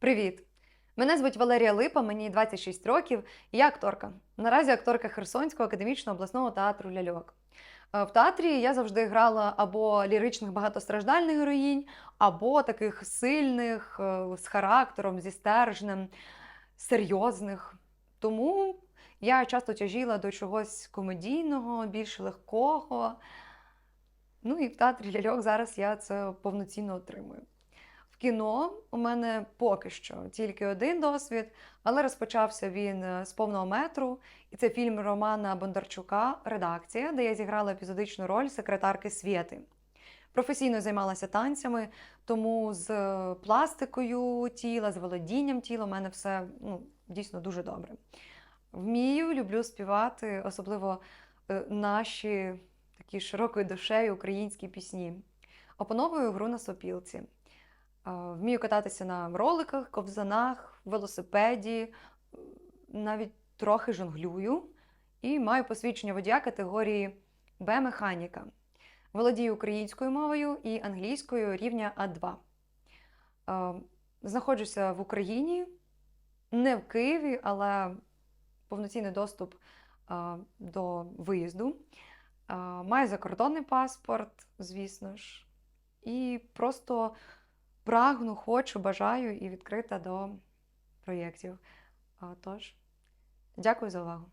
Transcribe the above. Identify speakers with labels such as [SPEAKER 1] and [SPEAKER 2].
[SPEAKER 1] Привіт! Мене звуть Валерія Липа, мені 26 років, і я акторка. Наразі акторка Херсонського академічного обласного театру Ляльок. Е, В театрі я завжди грала або ліричних багатостраждальних героїнь, або таких сильних, е, з характером, зі стержнем, серйозних. Тому я часто тяжіла до чогось комедійного, більш легкого. Ну і в театрі ляльок зараз я це повноцінно отримую. Кіно у мене поки що тільки один досвід, але розпочався він е, з повного метру. І це фільм Романа Бондарчука Редакція, де я зіграла епізодичну роль секретарки Свєти. Професійно займалася танцями, тому з е, пластикою тіла, з володінням тіла у мене все ну, дійсно дуже добре. Вмію, люблю співати, особливо е, наші такі широкою душею українські пісні. Опановую гру на сопілці. Вмію кататися на роликах, ковзанах, велосипеді, навіть трохи жонглюю і маю посвідчення водія категорії Б-механіка. Володію українською мовою і англійською рівня А2. Е, Знаходжуся в Україні, не в Києві, але повноцінний доступ до виїзду. Маю закордонний паспорт, звісно ж, і просто прагну, хочу, бажаю і відкрита до проєктів. Тож, дякую за увагу.